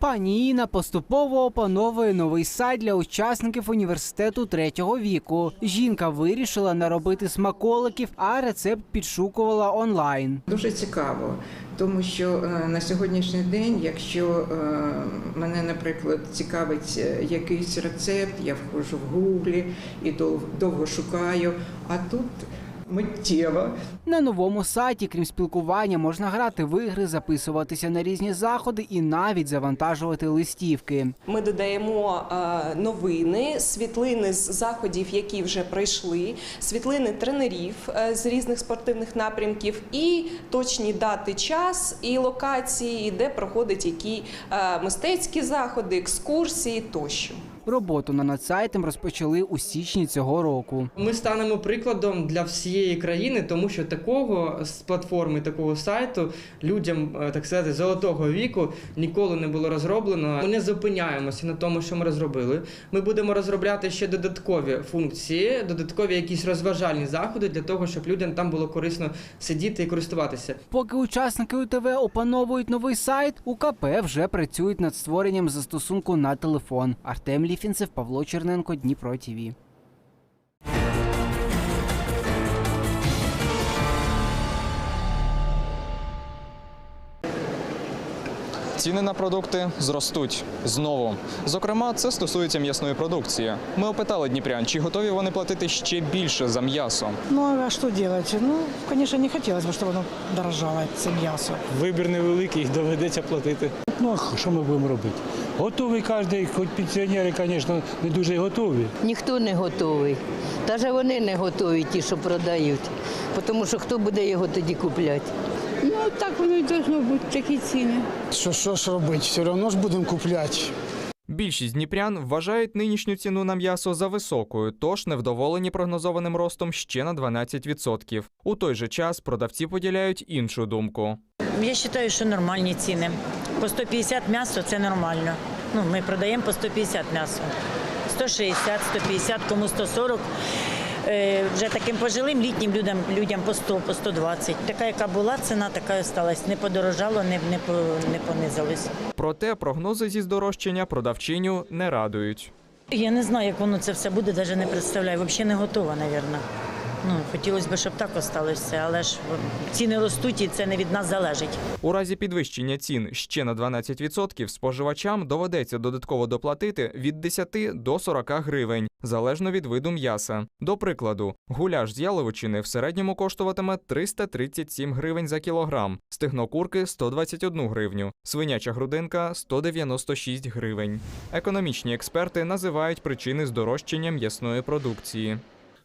Пані Інна поступово опановує новий сайт для учасників університету третього віку. Жінка вирішила наробити смаколиків, а рецепт підшукувала онлайн. Дуже цікаво, тому що е, на сьогоднішній день, якщо е, мене, наприклад, цікавить е, якийсь рецепт, я входжу в гуглі і дов- довго шукаю, а тут миттєво. На новому сайті, крім спілкування, можна грати в ігри, записуватися на різні заходи і навіть завантажувати листівки. Ми додаємо е, новини, світлини з заходів, які вже пройшли, світлини тренерів е, з різних спортивних напрямків, і точні дати, час і локації, де проходять які е, мистецькі заходи, екскурсії тощо. Роботу над надсайтом розпочали у січні цього року. Ми станемо прикладом для всієї країни, тому що такого з платформи, такого сайту людям, е, так сказати, золотого віку ніколи не було розроблено. Ми не зупиняємося на тому, що ми розробили. Ми будемо розробляти ще додаткові функції, додаткові якісь розважальні заходи для того, щоб людям там було корисно сидіти і користуватися. Поки учасники УТВ опановують новий сайт, УКП вже працюють над створенням застосунку на телефон. Артем Ліфінцев, Павло Черненко, Дніпро ТІВІ. Ціни на продукти зростуть знову. Зокрема, це стосується м'ясної продукції. Ми опитали дніпрян, чи готові вони платити ще більше за м'ясо. Ну а что делать? Ну, конечно, не хотелось бы, чтобы оно дорожало, це м'ясо. Вибір невеликий, доведеться платити. Ну а що ми будемо робити? Готовий кожен, хоч пенсіонери, звісно, не дуже готові. Ніхто не готовий. Навіть вони не готові, ті, що продають. Тому що хто буде його тоді купляти? Ну, так воно і должно бути, такі ціни. Що, що ж робити? Все одно ж будемо купляти. Більшість дніпрян вважають нинішню ціну на м'ясо за високою, тож невдоволені прогнозованим ростом ще на 12%. У той же час продавці поділяють іншу думку. Я вважаю, що нормальні ціни. По 150 м'ясо це нормально. Ну, ми продаємо по 150 м'ясо. 160, 150, кому 140. Е, вже таким пожилим літнім людям, людям по 100, по 120. Така, яка була ціна, така і осталась. Не подорожало, не, не, не понизилось. Проте прогнози зі здорожчання продавчиню не радують. Я не знаю, як воно це все буде, навіть не представляю. Взагалі не готова, мабуть. Ну, хотілося б, щоб так осталося але ж ціни ростуть і це не від нас залежить. У разі підвищення цін ще на 12% споживачам доведеться додатково доплатити від 10 до 40 гривень, залежно від виду м'яса. До прикладу, гуляш з яловичини в середньому коштуватиме 337 гривень за кілограм, стегно курки – 121 гривню, свиняча грудинка – 196 гривень. Економічні експерти називають причини здорожчання м'ясної продукції.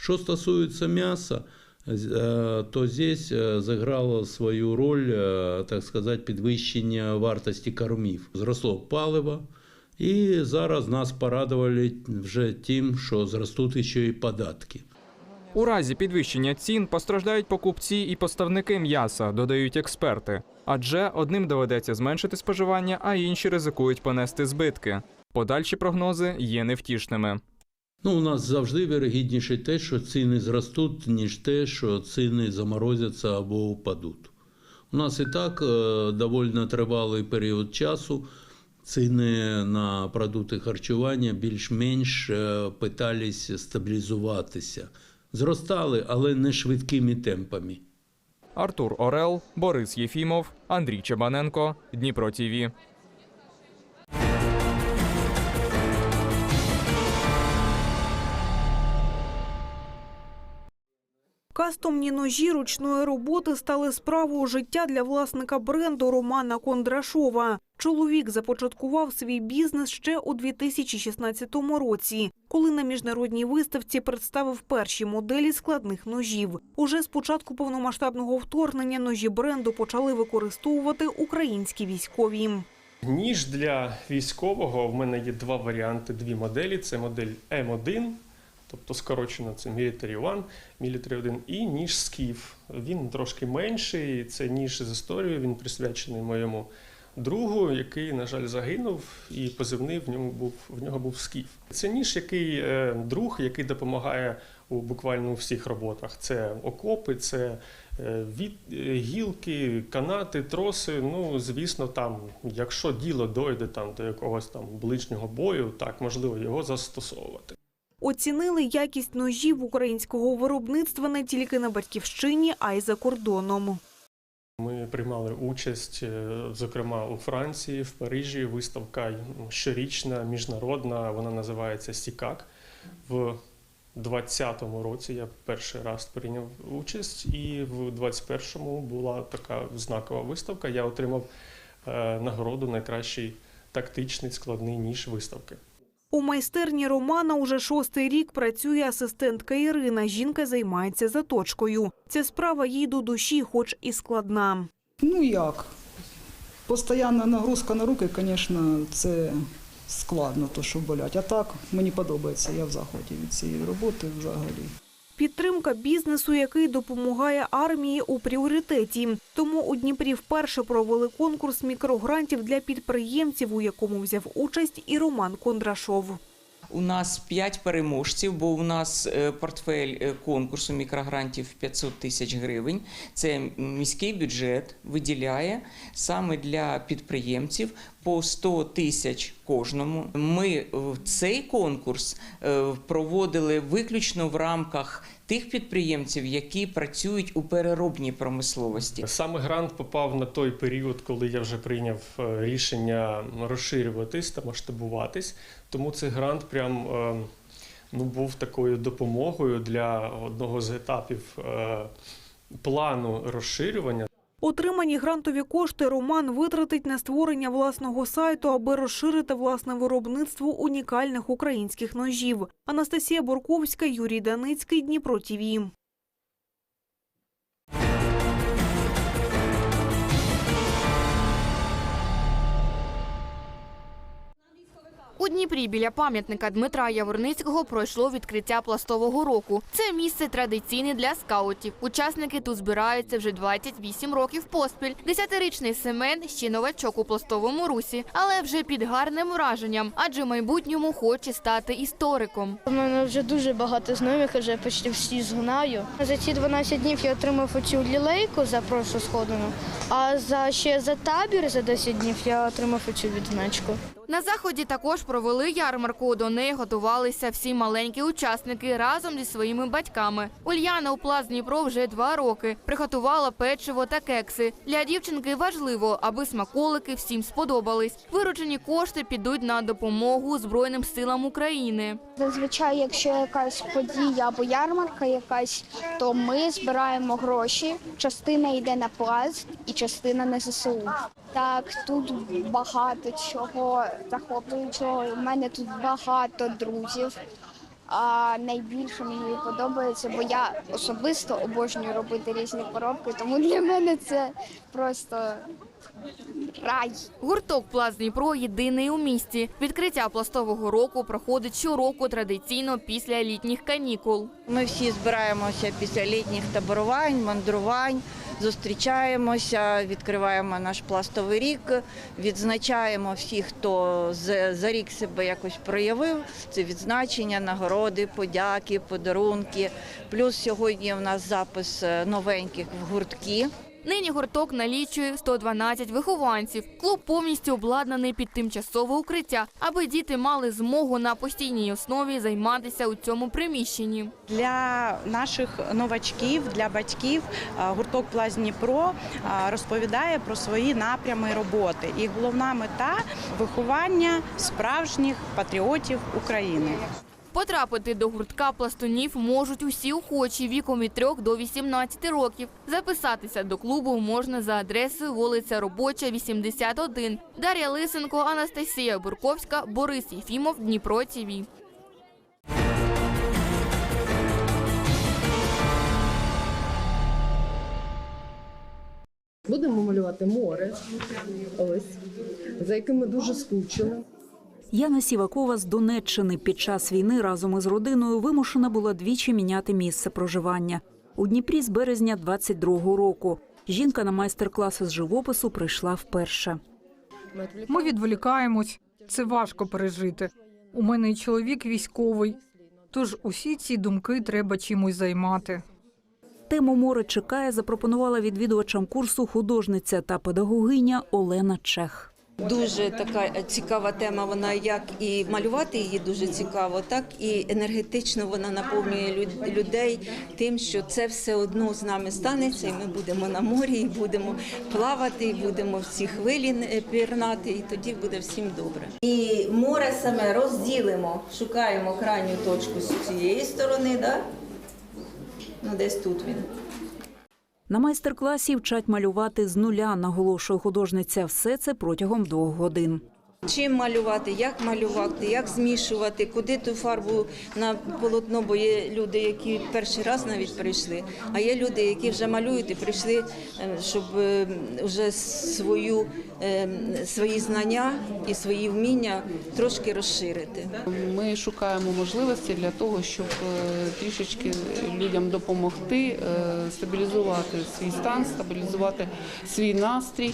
Что стосуется мяса, э, то здесь э, заграло свою роль, э, так сказать, підвищення вартості кормів. Зросло паливо, і зараз нас порадували вже тим, що зростуть ще й податки. У разі підвищення цін постраждають покупці і поставники м'яса, додають експерти. Адже одним доведеться зменшити споживання, а інші ризикують понести збитки. Подальші прогнози є невтішними. Ну, у нас завжди вірогідніше те, що ціни зростуть, ніж те, що ціни заморозяться або впадуть. У нас і так е, доволі тривалий період часу. Ціни на продукти харчування більш-менш е, питались стабілізуватися. Зростали, але не швидкими темпами. Артур Орел, Борис Єфімов, Андрій Чебаненко, Дніпро ТІВІ. Кастомні ножі ручної роботи стали справою життя для власника бренду Романа Кондрашова. Чоловік започаткував свій бізнес ще у 2016 році, коли на міжнародній виставці представив перші моделі складних ножів. Уже з початку повномасштабного вторгнення ножі бренду почали використовувати українські військові. Ніж для військового в мене є два варіанти, дві моделі. Це модель М1, тобто скорочено це Military One, Military 1 і ніж Скіф. Він трошки менший. Це ніж з історією. Він присвячений моєму другу, який, на жаль, загинув, і позивний в ньому був в нього був Скіф. Це ніж, який е, друг, який допомагає у буквально у всіх роботах. Це окопи, це Е, Від е, гілки, канати, троси. Ну, звісно, там, якщо діло дойде там до якогось там ближнього бою, так можливо його застосовувати. Оцінили якість ножів українського виробництва не тільки на батьківщині, а й за кордоном. Ми приймали участь, е, зокрема у Франції, в Парижі. Виставка щорічна, міжнародна. Вона називається Сікак. В 2020 році я перший раз прийняв участь, і в 2021 була така знакова виставка. Я отримав е, нагороду найкращий тактичний складний ніж виставки. У майстерні Романа уже шостий рік працює асистентка Ірина. Жінка займається заточкою. Ця справа їй до душі, хоч і складна. Ну як? Постоянна нагрузка на руки, звісно, це складно, то що болять. А так мені подобається, я в заході від цієї роботи взагалі. Підтримка бізнесу, який допомагає армії у пріоритеті. Тому у Дніпрі вперше провели конкурс мікрогрантів для підприємців, у якому взяв участь і Роман Кондрашов. У нас 5 переможців, бо у нас е, портфель е, конкурсу мікрогрантів 500 тисяч гривень. Це міський бюджет виділяє саме для підприємців по 100 тисяч кожному. Ми цей конкурс е, проводили виключно в рамках тих підприємців, які працюють у переробній промисловості. Саме грант попав на той період, коли я вже прийняв е, рішення розширюватись та масштабуватись. Тому цей грант прям е, ну, був такою допомогою для одного з етапів плану розширювання. Отримані грантові кошти Роман витратить на створення власного сайту, аби розширити власне виробництво унікальних українських ножів. Анастасія Бурковська, Юрій Даницький, Дніпро ТІВІ. У Дніпрі біля пам'ятника Дмитра Яворницького пройшло відкриття пластового року. Це місце традиційне для скаутів. Учасники тут збираються вже 28 років поспіль. Десятирічний Семен ще новачок у пластовому русі, але вже під гарним враженням, адже в майбутньому хоче стати істориком. У мене вже дуже багато знайомих, вже почти всі знаю. За ці 12 днів я отримав оцю лілейку за прошлу сходину, а за ще за табір за 10 днів я отримав оцю відзначку. На заході також провели ярмарку. До неї готувалися всі маленькі учасники разом зі своїми батьками. Ульяна у плац Дніпро вже два роки. Приготувала печиво та кекси. Для дівчинки важливо, аби смаколики всім сподобались. Виручені кошти підуть на допомогу Збройним силам України. Зазвичай, якщо якась подія або ярмарка якась, то ми збираємо гроші. Частина йде на пласт і частина на ЗСУ. Так, тут багато чого захоплюючого. У мене тут багато друзів. А найбільше мені подобається, бо я особисто обожнюю робити різні коробки, тому для мене це просто рай. Гурток Плац Дніпро єдиний у місті. Відкриття пластового року проходить щороку традиційно після літніх канікул. Ми всі збираємося після літніх таборувань, мандрувань, зустрічаємося, відкриваємо наш пластовий рік, відзначаємо всіх, хто за рік себе якось проявив. Це відзначення, нагороди, подяки, подарунки. Плюс сьогодні у нас запис е, новеньких в гуртки. Нині гурток налічує 112 вихованців. Клуб повністю обладнаний під тимчасове укриття, аби діти мали змогу на постійній основі займатися у цьому приміщенні. Для наших новачків, для батьків е, гурток Пласт Дніпро е, розповідає про свої напрями роботи. І головна мета виховання справжніх патріотів України. Потрапити до гуртка пластунів можуть усі охочі віком від 3 до 18 років. Записатися до клубу можна за адресою вулиця Робоча, 81. Дар'я Лисенко, Анастасія Бурковська, Борис Єфімов, Дніпро ТІВІ. Будемо малювати море, ось, за яким ми дуже скучили. Яна Сівакова з Донеччини під час війни разом із родиною вимушена була двічі міняти місце проживання. У Дніпрі з березня 22-го року. Жінка на майстер-класи з живопису прийшла вперше. Ми відволікаємось. Це важко пережити. У мене і чоловік військовий. Тож усі ці думки треба чимось займати. Тему море чекає запропонувала відвідувачам курсу художниця та педагогиня Олена Чех. Дуже така цікава тема. Вона як і малювати її дуже цікаво, так і енергетично вона наповнює людей тим, що це все одно з нами станеться, і ми будемо на морі, і будемо плавати, і будемо в ці хвилі пірнати, і тоді буде всім добре. І море саме розділимо, шукаємо крайню точку з цієї сторони, да? ну десь тут він. На майстер-класі вчать малювати з нуля, наголошує художниця. Все це протягом двох годин. Чим малювати, як малювати, як змішувати, куди ту фарбу на полотно, бо є люди, які перший раз навіть прийшли, а є люди, які вже малюють і прийшли, е, щоб е, вже свою, свої знання і свої вміння трошки розширити. Ми шукаємо можливості для того, щоб е, трішечки людям допомогти е, стабілізувати свій стан, стабілізувати свій настрій.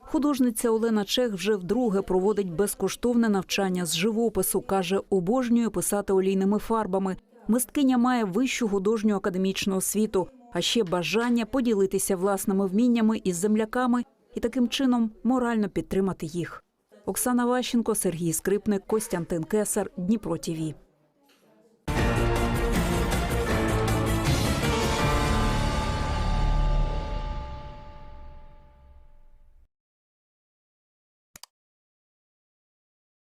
Художниця Олена Чех вже вдруге проводить безкоштовне навчання з живопису. каже, обожнює писати олійними фарбами. Мисткиня має вищу художню академічну освіту, а ще бажання поділитися власними вміннями із земляками і таким чином морально підтримати їх. Оксана Ващенко, Сергій Скрипник, Костянтин Кесар, Дніпро ТІВІ.